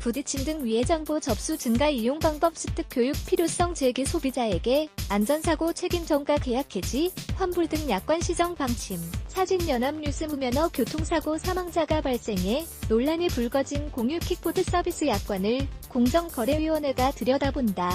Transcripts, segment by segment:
부딪힘 등 위해 정보 접수 증가 이용 방법 습득 교육 필요성 제기 소비자에게 안전사고 책임 전가 계약 해지, 환불 등 약관 시정 방침, 사진 연합 뉴스 무면허 교통사고 사망자가 발생해 논란이 불거진 공유 킥보드 서비스 약관을 공정거래위원회가 들여다본다.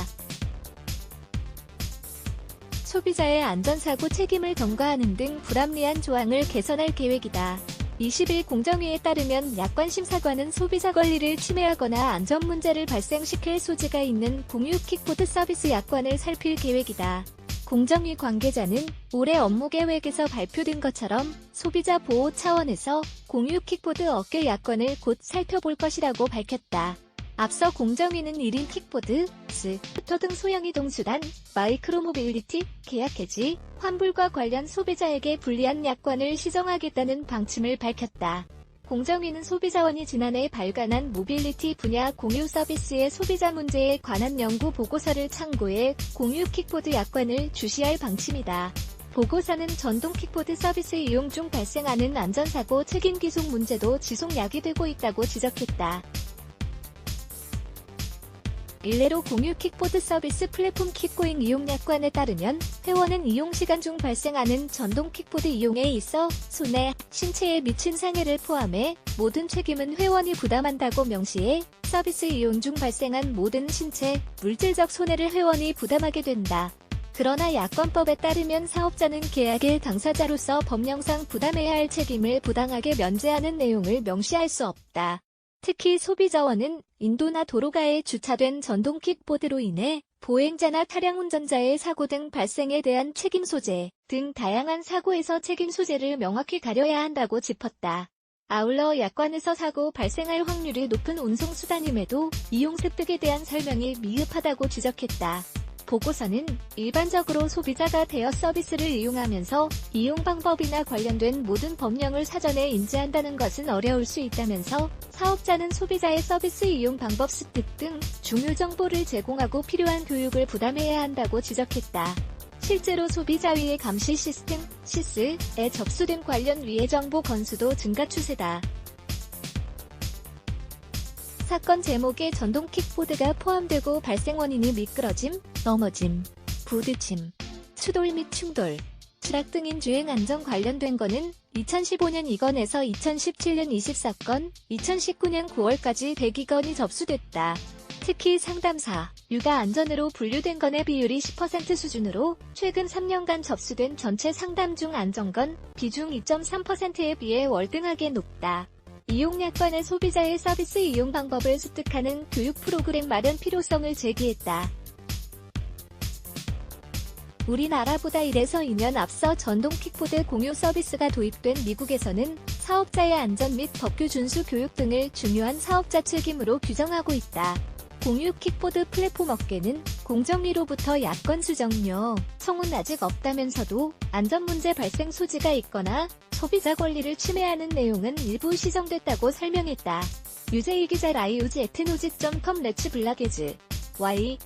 소비자의 안전사고 책임을 전가하는 등 불합리한 조항을 개선할 계획이다. 20일 공정위에 따르면 약관 심사관은 소비자 권리를 침해하거나 안전 문제를 발생시킬 소지가 있는 공유 킥보드 서비스 약관을 살필 계획이다. 공정위 관계자는 올해 업무 계획에서 발표된 것처럼 소비자 보호 차원에서 공유 킥보드 업계 약관을 곧 살펴볼 것이라고 밝혔다. 앞서 공정위는 1인 킥보드, 스쿠터 등 소형 이동 수단, 마이크로 모빌리티, 계약 해지, 환불과 관련 소비자에게 불리한 약관을 시정하겠다는 방침을 밝혔다. 공정위는 소비자원이 지난해 발간한 모빌리티 분야 공유 서비스의 소비자 문제에 관한 연구 보고서를 참고해 공유 킥보드 약관을 주시할 방침이다. 보고서는 전동 킥보드 서비스 이용 중 발생하는 안전사고 책임 기속 문제도 지속 야기되고 있다고 지적했다. 일례로 공유 킥보드 서비스 플랫폼 킥고잉 이용 약관에 따르면 회원은 이용 시간 중 발생하는 전동 킥보드 이용에 있어 손해, 신체에 미친 상해를 포함해 모든 책임은 회원이 부담한다고 명시해 서비스 이용 중 발생한 모든 신체, 물질적 손해를 회원이 부담하게 된다. 그러나 약관법에 따르면 사업자는 계약의 당사자로서 법령상 부담해야 할 책임을 부당하게 면제하는 내용을 명시할 수 없다. 특히 소비자원은 인도나 도로가에 주차된 전동 킥보드로 인해 보행자나 차량 운전자의 사고 등 발생에 대한 책임 소재 등 다양한 사고에서 책임 소재를 명확히 가려야 한다고 짚었다. 아울러 약관에서 사고 발생할 확률이 높은 운송수단임에도 이용 습득에 대한 설명이 미흡하다고 지적했다. 보고서는 일반적으로 소비자가 대여 서비스를 이용하면서 이용 방법이나 관련된 모든 법령을 사전에 인지한다는 것은 어려울 수 있다면서 사업자는 소비자의 서비스 이용 방법 습득 등 중요 정보를 제공하고 필요한 교육을 부담해야 한다고 지적했다. 실제로 소비자위의 감시 시스템, 시스에 접수된 관련 위해 정보 건수도 증가 추세다. 사건 제목에 전동 킥보드가 포함되고 발생 원인이 미끄러짐, 넘어짐, 부딪힘, 추돌 및 충돌, 추락 등인 주행 안전 관련된 거는 2015년 2건에서 2017년 24건, 2019년 9월까지 102건이 접수됐다. 특히 상담사, 육아 안전으로 분류된 건의 비율이 10% 수준으로 최근 3년간 접수된 전체 상담 중 안전건 비중 2.3%에 비해 월등하게 높다. 이용 약관의 소비자의 서비스 이용 방법을 습득하는 교육 프로그램 마련 필요성을 제기했다. 우리나라보다 1에서 2년 앞서 전동 킥보드 공유 서비스가 도입된 미국에서는 사업자의 안전 및 법규 준수 교육 등을 중요한 사업자 책임으로 규정하고 있다. 공유 킥보드 플랫폼 업계는 공정위로부터 야권 수정료, 청은 아직 없다면서도 안전 문제 발생 소지가 있거나 소비자 권리를 침해하는 내용은 일부 시정됐다고 설명했다. 유재희 기자 라이우즈 에트노직.com 레츠 블라게즈 Y